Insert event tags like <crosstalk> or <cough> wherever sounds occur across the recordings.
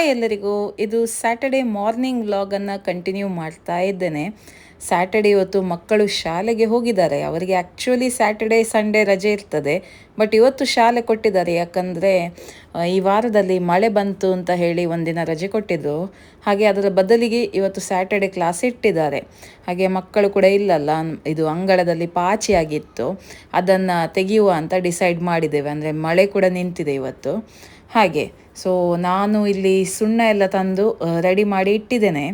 Hi ಎಲ್ಲರಿಗೂ ಇದು Saturday morning ವ್ಲಾಗನ್ನು ಕಂಟಿನ್ಯೂ ಮಾಡ್ತಾ ಇದ್ದೇನೆ. ಸ್ಯಾಟರ್ಡೇ ಇವತ್ತು ಮಕ್ಕಳು ಶಾಲೆಗೆ ಹೋಗಿದ್ದಾರೆ. ಅವರಿಗೆ ಆ್ಯಕ್ಚುಲಿ ಸ್ಯಾಟರ್ಡೇ ಸಂಡೇ ರಜೆ ಇರ್ತದೆ. ಬಟ್ ಇವತ್ತು ಶಾಲೆ ಕೊಟ್ಟಿದ್ದಾರೆ. ಯಾಕಂದರೆ ಈ ವಾರದಲ್ಲಿ ಮಳೆ ಬಂತು ಅಂತ ಹೇಳಿ ಒಂದಿನ ರಜೆ ಕೊಟ್ಟಿದ್ದರು ಹಾಗೆ ಅದರ ಬದಲಿಗೆ ಇವತ್ತು ಸ್ಯಾಟರ್ಡೇ ಕ್ಲಾಸ್ ಇಟ್ಟಿದ್ದಾರೆ. ಹಾಗೆ ಮಕ್ಕಳು ಕೂಡ ಇಲ್ಲಲ್ಲ. ಇದು ಅಂಗಳದಲ್ಲಿ ಪಾಚಿ ಆಗಿತ್ತು ಅದನ್ನು ತೆಗೆಯುವ ಅಂತ ಡಿಸೈಡ್ ಮಾಡಿದ್ದೇವೆ. ಅಂದರೆ ಮಳೆ ಕೂಡ ನಿಂತಿದೆ ಇವತ್ತು. ಹಾಗೆ. ಸೊ ನಾನು ಇಲ್ಲಿ ಸುಣ್ಣ ಎಲ್ಲ ತಂದು ರೆಡಿ ಮಾಡಿ ಇಟ್ಟಿದ್ದೇನೆ.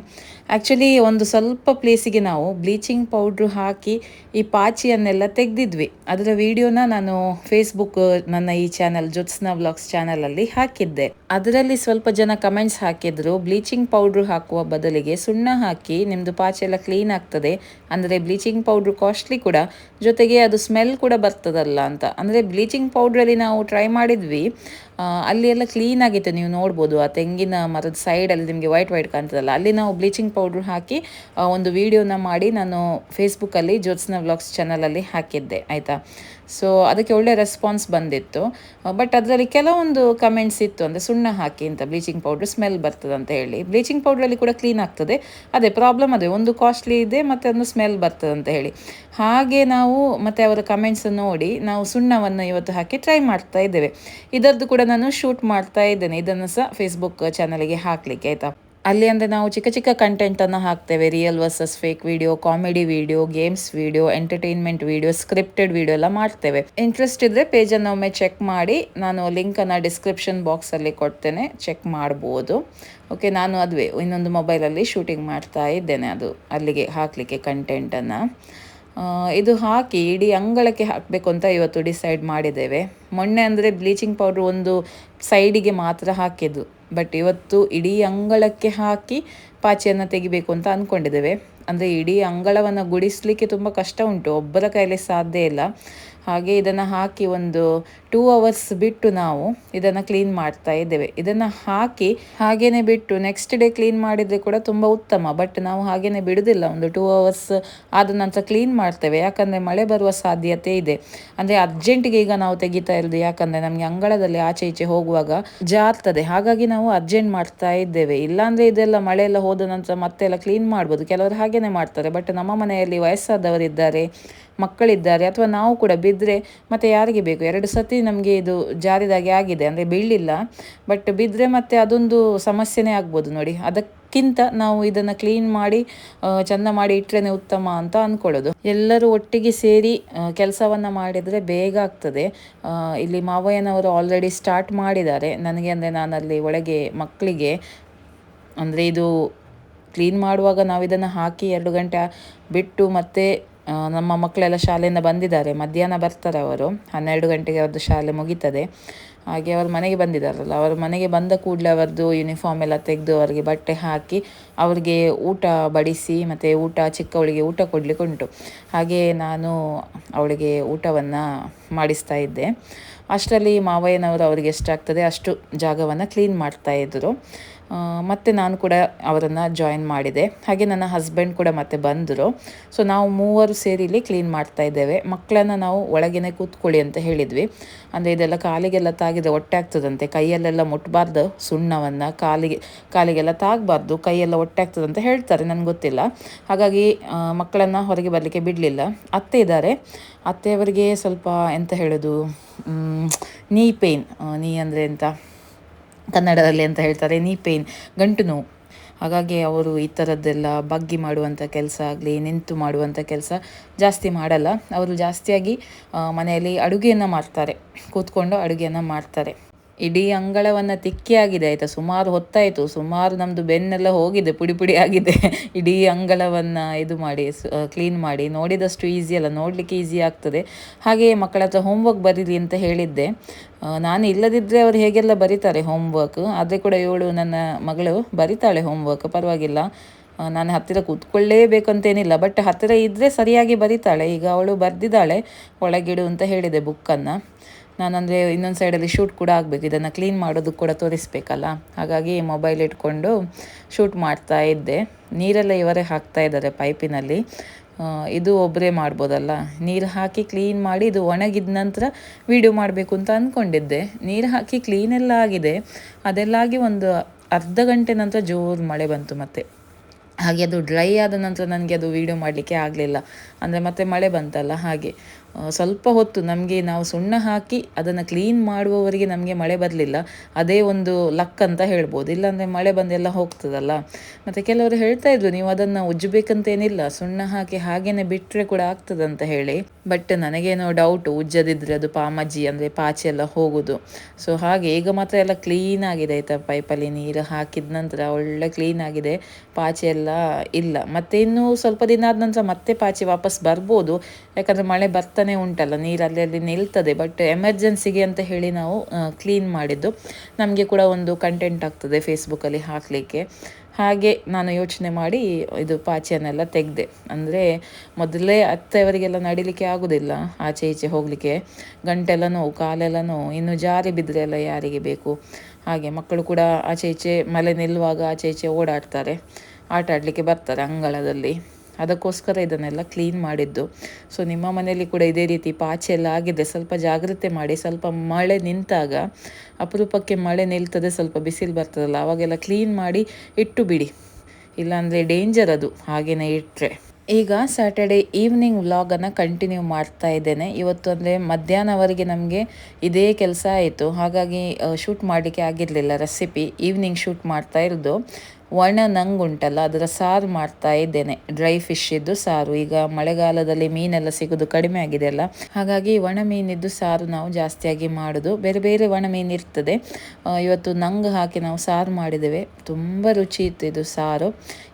ಆ್ಯಕ್ಚುಲಿ ಒಂದು ಸ್ವಲ್ಪ ಪ್ಲೇಸಿಗೆ ನಾವು ಬ್ಲೀಚಿಂಗ್ ಪೌಡ್ರು ಹಾಕಿ ಈ ಪಾಚಿಯನ್ನೆಲ್ಲ ತೆಗೆದಿದ್ವಿ. ಅದರ ವಿಡಿಯೋನ ನಾನು ಫೇಸ್ಬುಕ್ ನನ್ನ ಈ ಚಾನಲ್ ಜ್ಯೋತ್ಸ್ನಾ ವ್ಲಾಗ್ಸ್ ಚಾನಲಲ್ಲಿ ಹಾಕಿದ್ದೆ. ಅದರಲ್ಲಿ ಸ್ವಲ್ಪ ಜನ ಕಮೆಂಟ್ಸ್ ಹಾಕಿದ್ರು. ಬ್ಲೀಚಿಂಗ್ ಪೌಡ್ರು ಹಾಕುವ ಬದಲಿಗೆ ಸುಣ್ಣ ಹಾಕಿ ನಿಮ್ಮದು ಪಾಚೆ ಎಲ್ಲ ಕ್ಲೀನ್ ಆಗ್ತದೆ. ಅಂದರೆ ಬ್ಲೀಚಿಂಗ್ ಪೌಡ್ರು ಕಾಸ್ಟ್ಲಿ ಕೂಡ. ಜೊತೆಗೆ ಅದು ಸ್ಮೆಲ್ ಕೂಡ ಬರ್ತದಲ್ಲ ಅಂತ. ಅಂದರೆ ಬ್ಲೀಚಿಂಗ್ ಪೌಡ್ರಲ್ಲಿ ನಾವು ಟ್ರೈ ಮಾಡಿದ್ವಿ. ಅಲ್ಲಿ ಎಲ್ಲ ಕ್ಲೀನ್ ಆಗಿತ್ತು. ನೀವು ನೋಡ್ಬೋದು, ಆ ತೆಂಗಿನ ಮರದ ಸೈಡಲ್ಲಿ ನಿಮಗೆ ವೈಟ್ ವೈಟ್ ಕಾಣ್ತದಲ್ಲ. ಅಲ್ಲಿ ನಾವು ಬ್ಲೀಚಿಂಗ್ ಪೌಡ್ರ್ ಹಾಕಿ ಒಂದು ವೀಡಿಯೋನ ಮಾಡಿ ನಾನು ಫೇಸ್ಬುಕ್ಕಲ್ಲಿ ಜ್ಯೋತ್ಸ್ನ ವ್ಲಾಗ್ಸ್ ಚಾನಲಲ್ಲಿ ಹಾಕಿದ್ದೆ. ಆಯಿತಾ? ಸೊ ಅದಕ್ಕೆ ಒಳ್ಳೆ ರೆಸ್ಪಾನ್ಸ್ ಬಂದಿತ್ತು. ಬಟ್ ಅದರಲ್ಲಿ ಕೆಲವೊಂದು ಕಮೆಂಟ್ಸ್ ಇತ್ತು ಅಂದರೆ ಸುಣ್ಣ ಹಾಕಿ ಅಂತ ಬ್ಲೀಚಿಂಗ್ ಪೌಡ್ರ್ ಸ್ಮೆಲ್ ಬರ್ತದೆ ಅಂತ ಹೇಳಿ. ಬ್ಲೀಚಿಂಗ್ ಪೌಡ್ರಲ್ಲಿ ಕೂಡ ಕ್ಲೀನ್ ಆಗ್ತದೆ. ಅದೇ ಪ್ರಾಬ್ಲಮ್ ಅದೇ, ಒಂದು ಕಾಸ್ಟ್ಲಿ ಇದೆ ಮತ್ತು ಅದನ್ನು ಸ್ಮೆಲ್ ಬರ್ತದೆ ಅಂತ ಹೇಳಿ. ಹಾಗೆ ನಾವು ಮತ್ತು ಅವರ ಕಮೆಂಟ್ಸ್ ನೋಡಿ, ನಾವು ಸುಣ್ಣವನ್ನು ಇವತ್ತು ಹಾಕಿ ಟ್ರೈ ಮಾಡ್ತಾ ಇದ್ದೇವೆ. ಇದರದ್ದು ಕೂಡ ನಾನು ಶೂಟ್ ಮಾಡ್ತಾ ಇದ್ದೇನೆ. ಇದನ್ನು ಸಹ ಫೇಸ್ಬುಕ್ ಚಾನಲಿಗೆ ಹಾಕಲಿಕ್ಕೆ, ಆಯಿತಾ? ಅಲ್ಲಿ ಅಂದರೆ ನಾವು ಚಿಕ್ಕ ಚಿಕ್ಕ ಕಂಟೆಂಟನ್ನು ಹಾಕ್ತೇವೆ. Real versus fake video comedy video games video entertainment video scripted video ಎಲ್ಲ ಮಾಡ್ತೇವೆ. ಇಂಟ್ರೆಸ್ಟ್ ಇದ್ದರೆ ಪೇಜನ್ನು ಒಮ್ಮೆ ಚೆಕ್ ಮಾಡಿ, ನಾನು ಲಿಂಕನ್ನು ಡಿಸ್ಕ್ರಿಪ್ಷನ್ ಬಾಕ್ಸಲ್ಲಿ ಕೊಡ್ತೇನೆ ಚೆಕ್ ಮಾಡ್ಬೋದು. ಓಕೆ ನಾನು ಅದುವೇ ಇನ್ನೊಂದು ಮೊಬೈಲಲ್ಲಿ ಶೂಟಿಂಗ್ ಮಾಡ್ತಾ ಇದ್ದೇನೆ, ಅದು ಅಲ್ಲಿಗೆ ಹಾಕಲಿಕ್ಕೆ ಕಂಟೆಂಟನ್ನು ಇದು ಹಾಕಿ ಇಡೀ ಅಂಗಳಕ್ಕೆ ಹಾಕಬೇಕು ಅಂತ ಇವತ್ತು ಡಿಸೈಡ್ ಮಾಡಿದ್ದೇವೆ. ಮೊನ್ನೆ ಅಂದರೆ ಬ್ಲೀಚಿಂಗ್ ಪೌಡ್ರ್ ಒಂದು ಸೈಡಿಗೆ ಮಾತ್ರ ಹಾಕಿದ್ದು. ಬಟ್ ಇವತ್ತು ಇಡೀ ಅಂಗಳಕ್ಕೆ ಹಾಕಿ ಪಾಚಿಯನ್ನು ತೆಗಿಬೇಕು ಅಂತ ಅಂದ್ಕೊಂಡಿದ್ದೇವೆ ಅಂದರೆ ಇಡೀ ಅಂಗಳವನ್ನು ಗುಡಿಸಲಿಕ್ಕೆ ತುಂಬ ಕಷ್ಟ ಉಂಟು. ಒಬ್ಬರ ಕೈಯಲ್ಲಿ ಸಾಧ್ಯ ಇಲ್ಲ. ಹಾಗೆ ಇದನ್ನು ಹಾಕಿ ಒಂದು ಟೂ ಅವರ್ಸ್ ಬಿಟ್ಟು ನಾವು ಇದನ್ನು ಕ್ಲೀನ್ ಮಾಡ್ತಾ ಇದ್ದೇವೆ. ಇದನ್ನು ಹಾಕಿ ಹಾಗೇನೆ ಬಿಟ್ಟು ನೆಕ್ಸ್ಟ್ ಡೇ ಕ್ಲೀನ್ ಮಾಡಿದರೆ ಕೂಡ ತುಂಬ ಉತ್ತಮ. ಬಟ್ ನಾವು ಹಾಗೇನೆ ಬಿಡುವುದಿಲ್ಲ ಒಂದು ಟೂ ಅವರ್ಸ್ ಆದ ನಂತರ ಕ್ಲೀನ್ ಮಾಡ್ತೇವೆ. ಯಾಕಂದರೆ ಮಳೆ ಬರುವ ಸಾಧ್ಯತೆ ಇದೆ. ಅಂದರೆ ಅರ್ಜೆಂಟಿಗೆ ಈಗ ನಾವು ತೆಗಿತಾ ಇರೋದು ಯಾಕಂದರೆ ನಮಗೆ ಅಂಗಳದಲ್ಲಿ ಆಚೆ ಈಚೆ ಹೋಗುವಾಗ ಜಾರ್ತದೆ ಹಾಗಾಗಿ ನಾವು ಅರ್ಜೆಂಟ್ ಮಾಡ್ತಾ ಇದ್ದೇವೆ. ಇಲ್ಲಾಂದರೆ ಇದೆಲ್ಲ ಮಳೆ ಎಲ್ಲ ಹೋದ ನಂತರ ಮತ್ತೆಲ್ಲ ಕ್ಲೀನ್ ಮಾಡ್ಬೋದು. ಕೆಲವರು ಹಾಗೇನೆ ಮಾಡ್ತಾರೆ. ಬಟ್ ನಮ್ಮ ಮನೆಯಲ್ಲಿ ವಯಸ್ಸಾದವರಿದ್ದಾರೆ, ಮಕ್ಕಳಿದ್ದಾರೆ, ಅಥವಾ ನಾವು ಕೂಡ ಬಿದ್ದರೆ ಮತ್ತೆ ಯಾರಿಗೆ ಬೇಕು? ಎರಡು ಸತಿ ನಮಗೆ ಇದು ಜಾರಿದಾಗೆ ಆಗಿದೆ, ಅಂದರೆ ಬೀಳಲಿಲ್ಲ. ಬಟ್ ಬಿದ್ದರೆ ಮತ್ತೆ ಅದೊಂದು ಸಮಸ್ಯೆನೇ ಆಗ್ಬೋದು ನೋಡಿ. ಅದಕ್ಕಿಂತ ನಾವು ಇದನ್ನು ಕ್ಲೀನ್ ಮಾಡಿ ಚೆಂದ ಮಾಡಿ ಇಟ್ಟರೆ ಉತ್ತಮ ಅಂತ ಅಂದ್ಕೊಳ್ಳೋದು ಎಲ್ಲರೂ ಒಟ್ಟಿಗೆ ಸೇರಿ ಕೆಲಸವನ್ನು ಮಾಡಿದರೆ ಬೇಗ ಆಗ್ತದೆ. ಇಲ್ಲಿ ಮಾವಯ್ಯನವರು ಆಲ್ರೆಡಿ ಸ್ಟಾರ್ಟ್ ಮಾಡಿದ್ದಾರೆ. ನನಗೆ ಅಂದರೆ ನಾನಲ್ಲಿ ಒಳಗೆ ಮಕ್ಕಳಿಗೆ, ಅಂದರೆ ಇದು ಕ್ಲೀನ್ ಮಾಡುವಾಗ ನಾವು ಇದನ್ನು ಹಾಕಿ ಎರಡು ಗಂಟೆ ಬಿಟ್ಟು ಮತ್ತೆ ನಮ್ಮ ಮಕ್ಕಳೆಲ್ಲ ಶಾಲೆಯಿಂದ ಬಂದಿದ್ದಾರೆ. ಮಧ್ಯಾಹ್ನ ಬರ್ತಾರೆ ಅವರು. ಹನ್ನೆರಡು ಗಂಟೆಗೆ ಅವ್ರದ್ದು ಶಾಲೆ ಮುಗೀತದೆ. ಹಾಗೆ ಅವರು ಮನೆಗೆ ಬಂದಿದ್ದಾರಲ್ಲ, ಅವರು ಮನೆಗೆ ಬಂದ ಕೂಡಲೇ ಅವರದ್ದು ಯೂನಿಫಾರ್ಮ್ ಎಲ್ಲ ತೆಗೆದು ಅವರಿಗೆ ಬಟ್ಟೆ ಹಾಕಿ ಅವರಿಗೆ ಊಟ ಬಡಿಸಿ ಮತ್ತು ಊಟ, ಚಿಕ್ಕವಳಿಗೆ ಊಟ ಕೊಡಲಿಕ್ಕೆ ಉಂಟು. ಹಾಗೆ ನಾನು ಅವಳಿಗೆ ಊಟವನ್ನು ಮಾಡಿಸ್ತಾ ಇದ್ದೆ. ಅಷ್ಟರಲ್ಲಿ ಮಾವಯ್ಯನವರು ಅವರಿಗೆ ಎಷ್ಟಾಗ್ತದೆ ಅಷ್ಟು ಜಾಗವನ್ನು ಕ್ಲೀನ್ ಮಾಡ್ತಾಯಿದ್ರು ಮತ್ತು ನಾನು ಕೂಡ ಅವರನ್ನು ಜಾಯಿನ್ ಮಾಡಿದೆ. ಹಾಗೆ ನನ್ನ ಹಸ್ಬೆಂಡ್ ಕೂಡ ಮತ್ತೆ ಬಂದರು. ಸೊ ನಾವು ಮೂವರು ಸೇರಿ ಇಲ್ಲಿ ಕ್ಲೀನ್ ಮಾಡ್ತಾ ಇದ್ದೇವೆ. ಮಕ್ಕಳನ್ನು ನಾವು ಒಳಗೇನೆ ಕೂತ್ಕೊಳ್ಳಿ ಅಂತ ಹೇಳಿದ್ವಿ. ಅಂದರೆ ಇದೆಲ್ಲ ಕಾಲಿಗೆಲ್ಲ ತಾಗಿದೆ ಒಟ್ಟೆ ಆಗ್ತದಂತೆ. ಕೈಯಲ್ಲೆಲ್ಲ ಮುಟ್ಟಬಾರ್ದು ಸುಣ್ಣವನ್ನು. ಕಾಲಿಗೆ, ಕಾಲಿಗೆಲ್ಲ ತಾಗಬಾರ್ದು. ಕೈಯೆಲ್ಲ ಒಟ್ಟೆ ಆಗ್ತದಂತ ಹೇಳ್ತಾರೆ. ನನಗೆ ಗೊತ್ತಿಲ್ಲ. ಹಾಗಾಗಿ ಮಕ್ಕಳನ್ನು ಹೊರಗೆ ಬರಲಿಕ್ಕೆ ಬಿಡಲಿಲ್ಲ. ಅತ್ತೆ ಇದ್ದಾರೆ. ಅತ್ತೆಯವರಿಗೆ ಸ್ವಲ್ಪ ಎಂತ ಹೇಳೋದು? ನೀ ಪೇಯ್ನ್ ನೀ ಅಂದರೆ ಎಂತ? ಕನ್ನಡದಲ್ಲಿ ಅಂತ ಹೇಳ್ತಾರೆ, ನೀ ಪೇನ್, ಗಂಟು ನೋವು. ಹಾಗಾಗಿ ಅವರು ಈ ಥರದ್ದೆಲ್ಲ ಬಗ್ಗಿ ಮಾಡುವಂಥ ಕೆಲಸ ಆಗಲಿ, ನಿಂತು ಮಾಡುವಂಥ ಕೆಲಸ ಜಾಸ್ತಿ ಮಾಡಲ್ಲ. ಅವರು ಜಾಸ್ತಿಯಾಗಿ ಮನೆಯಲ್ಲಿ ಅಡುಗೆಯನ್ನು ಮಾಡ್ತಾರೆ, ಕೂತ್ಕೊಂಡು ಅಡುಗೆಯನ್ನು ಮಾಡ್ತಾರೆ. ಇಡೀ ಅಂಗಳವನ್ನು ತಿಕ್ಕಿಯಾಗಿದೆ, ಆಯಿತಾ? ಸುಮಾರು ಹೊತ್ತಾಯಿತು, ಸುಮಾರು ನಮ್ಮದು ಬೆನ್ನೆಲ್ಲ ಹೋಗಿದೆ, ಪುಡಿ ಪುಡಿ ಆಗಿದೆ. ಇಡೀ ಅಂಗಳವನ್ನು ಇದು ಮಾಡಿ ಕ್ಲೀನ್ ಮಾಡಿ, ನೋಡಿದಷ್ಟು ಈಸಿ ಅಲ್ಲ, ನೋಡಲಿಕ್ಕೆ ಈಸಿ ಆಗ್ತದೆ. ಹಾಗೆಯೇ ಮಕ್ಕಳ ಹತ್ರ ಹೋಮ್ವರ್ಕ್ ಬರೀಲಿ ಅಂತ ಹೇಳಿದ್ದೆ. ನಾನು ಇಲ್ಲದಿದ್ದರೆ ಅವರು ಹೇಗೆಲ್ಲ ಬರೀತಾರೆ ಹೋಮ್ವರ್ಕ್ ಆದರೆ ಕೂಡ ಇವಳು ನನ್ನ ಮಗಳು ಬರಿತಾಳೆ ಹೋಮ್ವರ್ಕ್ ಪರವಾಗಿಲ್ಲ. ನಾನು ಹತ್ತಿರ ಕೂತ್ಕೊಳ್ಳೇಬೇಕಂತೇನಿಲ್ಲ ಬಟ್ ಹತ್ತಿರ ಇದ್ದರೆ ಸರಿಯಾಗಿ ಬರಿತಾಳೆ. ಈಗ ಅವಳು ಬರೆದಿದ್ದಾಳೆ, ಒಳಗಿಡು ಅಂತ ಹೇಳಿದೆ ಬುಕ್ಕನ್ನು ನಾನಂದರೆ ಇನ್ನೊಂದು ಸೈಡಲ್ಲಿ ಶೂಟ್ ಕೂಡ ಆಗಬೇಕು. ಇದನ್ನು ಕ್ಲೀನ್ ಮಾಡೋದು ಕೂಡ ತೋರಿಸ್ಬೇಕಲ್ಲ? ಹಾಗಾಗಿ ಮೊಬೈಲ್ ಇಟ್ಕೊಂಡು ಶೂಟ್ ಮಾಡ್ತಾ ಇದ್ದೆ. ನೀರೆಲ್ಲ ಇವರೇ ಹಾಕ್ತಾ ಇದ್ದಾರೆ ಪೈಪಿನಲ್ಲಿ ಇದು ಒಬ್ಬರೇ ಮಾಡ್ಬೋದಲ್ಲ? ನೀರು ಹಾಕಿ ಕ್ಲೀನ್ ಮಾಡಿ ಇದು ಒಣಗಿದ ನಂತರ ವೀಡಿಯೋ ಮಾಡಬೇಕು ಅಂತ ಅಂದ್ಕೊಂಡಿದ್ದೆ ನೀರು ಹಾಕಿ ಕ್ಲೀನೆಲ್ಲ ಆಗಿದೆ. ಅದೆಲ್ಲ ಆಗಿ ಒಂದು ಅರ್ಧ ಗಂಟೆ ನಂತರ ಜೋರು ಮಳೆ ಬಂತು ಮತ್ತೆ. ಹಾಗೆ ಅದು ಡ್ರೈ ಆದ ನಂತರ ನನಗೆ ಅದು ವೀಡಿಯೋ ಮಾಡಲಿಕ್ಕೆ ಆಗಲಿಲ್ಲ. ಅಂದರೆ ಮತ್ತೆ ಮಳೆ ಬಂತಲ್ಲ ಹಾಗೆ. ಸ್ವಲ್ಪ ಹೊತ್ತು ನಮಗೆ ನಾವು ಸುಣ್ಣ ಹಾಕಿ ಅದನ್ನು ಕ್ಲೀನ್ ಮಾಡುವವರೆಗೆ ನಮಗೆ ಮಳೆ ಬರಲಿಲ್ಲ. ಅದೇ ಒಂದು ಲಕ್ ಅಂತ ಹೇಳ್ಬೋದು. ಇಲ್ಲಾಂದರೆ ಮಳೆ ಬಂದೆಲ್ಲ ಹೋಗ್ತದಲ್ಲ. ಮತ್ತು ಕೆಲವರು ಹೇಳ್ತಾ ಇದ್ರು, ನೀವು ಅದನ್ನು ಉಜ್ಜಬೇಕಂತೇನಿಲ್ಲ. ಸುಣ್ಣ ಹಾಕಿ ಹಾಗೇನೆ ಬಿಟ್ಟರೆ ಕೂಡ ಆಗ್ತದಂತ ಹೇಳಿ. ಬಟ್ ನನಗೇನೋ ಡೌಟ್ ಉಜ್ಜದಿದ್ರೆ ಅದು ಪಾಮಜ್ಜಿ ಅಂದರೆ ಪಾಚಿ ಎಲ್ಲ ಹೋಗೋದು. ಸೊ ಹಾಗೆ ಈಗ ಮಾತ್ರ ಎಲ್ಲ ಕ್ಲೀನ್ ಆಗಿದೆ ಆಯಿತಾ ಪೈಪಲ್ಲಿ ನೀರು ಹಾಕಿದ ನಂತರ ಒಳ್ಳೆ ಕ್ಲೀನ್ ಆಗಿದೆ. ಪಾಚಿ ಎಲ್ಲ ಇಲ್ಲ. ಮತ್ತೆ ಇನ್ನೂ ಸ್ವಲ್ಪ ದಿನ ಆದ ನಂತರ ಮತ್ತೆ ಪಾಚಿ ವಾಪಸ್ ಬರ್ಬೋದು. ಯಾಕಂದರೆ ಮಳೆ ಬರ್ತಾನೆ ಉಂಟಲ್ಲ ನೀರು ಅಲ್ಲಿ ನಿಲ್ತದೆ. ಬಟ್ ಎಮರ್ಜೆನ್ಸಿಗೆ ಅಂತ ಹೇಳಿ ನಾವು ಕ್ಲೀನ್ ಮಾಡಿದ್ದು. ನಮಗೆ ಕೂಡ ಒಂದು ಕಂಟೆಂಟ್ ಆಗ್ತದೆ ಫೇಸ್ಬುಕ್ಕಲ್ಲಿ ಹಾಕಲಿಕ್ಕೆ. ಹಾಗೆ ನಾನು ಯೋಚನೆ ಮಾಡಿ ಇದು ಪಾಚಿಯನ್ನೆಲ್ಲ ತೆಗೆದೆ. ಅಂದರೆ ಮೊದಲೇ ಅತ್ತೆಯವರಿಗೆಲ್ಲ ನಡಿಲಿಕ್ಕೆ ಆಗೋದಿಲ್ಲ, ಆಚೆ ಈಚೆ ಹೋಗಲಿಕ್ಕೆ. ಗಂಟೆಲ್ಲ ನೋವು, ಕಾಲೆಲ್ಲ ನೋವು, ಇನ್ನು ಜಾರಿ ಬಿದ್ದರೆ ಎಲ್ಲ ಯಾರಿಗೆ ಬೇಕು? ಹಾಗೆ ಮಕ್ಕಳು ಕೂಡ ಆಚೆ ಈಚೆ ಮಳೆ ನಿಲ್ಲುವಾಗ ಆಚೆ ಈಚೆ ಓಡಾಡ್ತಾರೆ. ಆಟ ಆಡಲಿಕ್ಕೆ ಬರ್ತಾರೆ ಅಂಗಳದಲ್ಲಿ. ಅದಕ್ಕೋಸ್ಕರ ಇದನ್ನೆಲ್ಲ ಕ್ಲೀನ್ ಮಾಡಿದ್ದು. ಸೊ ನಿಮ್ಮ ಮನೆಯಲ್ಲಿ ಕೂಡ ಇದೇ ರೀತಿ ಪಾಚಿ ಎಲ್ಲ ಆಗಿದೆ. ಸ್ವಲ್ಪ ಜಾಗ್ರತೆ ಮಾಡಿ, ಸ್ವಲ್ಪ ಮಳೆ ನಿಂತಾಗ ಅಪರೂಪಕ್ಕೆ ಮಳೆ ನಿಲ್ತದೆ, ಸ್ವಲ್ಪ ಬಿಸಿಲು ಬರ್ತದಲ್ಲ, ಅವಾಗೆಲ್ಲ ಕ್ಲೀನ್ ಮಾಡಿ ಇಟ್ಟು ಬಿಡಿ. ಇಲ್ಲಾಂದರೆ ಡೇಂಜರ್ ಅದು ಹಾಗೆಯೇ ಇಟ್ಟರೆ ಈಗ ಸ್ಯಾಟರ್ಡೇ ಈವ್ನಿಂಗ್ ವ್ಲಾಗನ್ನು ಕಂಟಿನ್ಯೂ ಮಾಡ್ತಾ ಇದ್ದೇನೆ. ಇವತ್ತು ಅಂದರೆ ಮಧ್ಯಾಹ್ನವರೆಗೆ ನಮಗೆ ಇದೇ ಕೆಲಸ ಆಯಿತು. ಹಾಗಾಗಿ ಶೂಟ್ ಮಾಡಲಿಕ್ಕೆ ಆಗಿರಲಿಲ್ಲ ರೆಸಿಪಿ ಈವ್ನಿಂಗ್ ಶೂಟ್ ಮಾಡ್ತಾ ಇರೋದು. ಒಣ ನಂಗುಂಟಲ್ಲ ಅದರ ಸಾರು ಮಾಡ್ತಾ ಇದ್ದೇನೆ. ಡ್ರೈ ಫಿಶ್ ಇದ್ದು ಸಾರು. ಈಗ ಮಳೆಗಾಲದಲ್ಲಿ ಮೀನೆಲ್ಲ ಸಿಗೋದು ಕಡಿಮೆ ಆಗಿದೆ ಅಲ್ಲ ಹಾಗಾಗಿ ಒಣ ಮೀನಿದ್ದು ಸಾರು ನಾವು ಜಾಸ್ತಿಯಾಗಿ ಮಾಡೋದು. ಬೇರೆ ಬೇರೆ ಒಣ ಮೀನು ಇರ್ತದೆ. ಇವತ್ತು ನಂಗು ಹಾಕಿ ನಾವು ಸಾರು ಮಾಡಿದ್ದೇವೆ. ತುಂಬ ರುಚಿ ಇತ್ತು ಇದು ಸಾರು.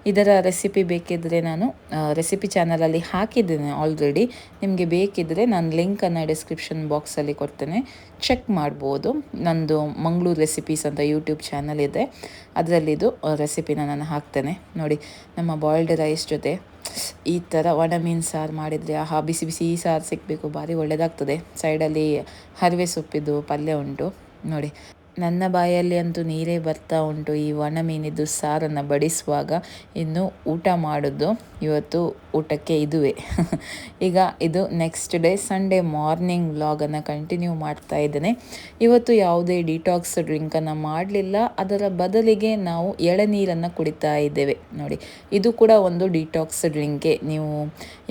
ಇದರ ರೆಸಿಪಿ ಬೇಕಿದ್ದರೆ ನಾನು ರೆಸಿಪಿ ಚಾನಲಲ್ಲಿ ಹಾಕಿದ್ದೇನೆ ಆಲ್ರೆಡಿ. ನಿಮಗೆ ಬೇಕಿದ್ದರೆ ನಾನು ಲಿಂಕನ್ನು ಡಿಸ್ಕ್ರಿಪ್ಷನ್ ಬಾಕ್ಸಲ್ಲಿ ಕೊಡ್ತೇನೆ. ಚೆಕ್ ಮಾಡ್ಬೋದು. ನಂದು ಮಂಗಳೂರು ರೆಸಿಪೀಸ್ ಅಂತ ಯೂಟ್ಯೂಬ್ ಚಾನಲ್ ಇದೆ. ಅದರಲ್ಲಿದು ರೆಸಿಪಿನ ನಾನು ಹಾಕ್ತೇನೆ. ನೋಡಿ, ನಮ್ಮ ಬಾಯ್ಲ್ಡ್ ರೈಸ್ ಜೊತೆ ಈ ಥರ ಒಣ ಮೀನು ಸಾರು ಮಾಡಿದರೆ, ಆಹಾ, ಬಿಸಿ ಬಿಸಿ ಸಾರು ಸಿಗಬೇಕು. ಭಾರಿ ಒಳ್ಳೆಯದಾಗ್ತದೆ ಸೈಡಲ್ಲಿ ಹರಿವೆ ಸೊಪ್ಪಿದ್ದು ಪಲ್ಯ ಉಂಟು. ನೋಡಿ. ನನ್ನ ಬಾಯಲ್ಲಿ ಅಂತೂ ನೀರೇ ಬರ್ತಾ ಉಂಟು. ಈ ಒಣ ಮೀನಿದ್ದು ಸಾರನ್ನು ಬಡಿಸುವಾಗ ಇನ್ನು ಊಟ ಮಾಡೋದು ಇವತ್ತು ಊಟಕ್ಕೆ ಇದುವೇ. <laughs> ಈಗ ಇದು ನೆಕ್ಸ್ಟ್ ಡೇ ಸಂಡೇ ಮಾರ್ನಿಂಗ್ ವ್ಲಾಗನ್ನು ಕಂಟಿನ್ಯೂ ಮಾಡ್ತಾ ಇದ್ದೇನೆ. ಇವತ್ತು ಯಾವುದೇ ಡಿಟಾಕ್ಸ್ ಡ್ರಿಂಕನ್ನು ಮಾಡಲಿಲ್ಲ. ಅದರ ಬದಲಿಗೆ ನಾವು ಎಳನೀರನ್ನು ಕುಡಿತಾ ಇದ್ದೇವೆ. ನೋಡಿ, ಇದು ಕೂಡ ಒಂದು ಡಿಟಾಕ್ಸ್ ಡ್ರಿಂಕೇ ನೀವು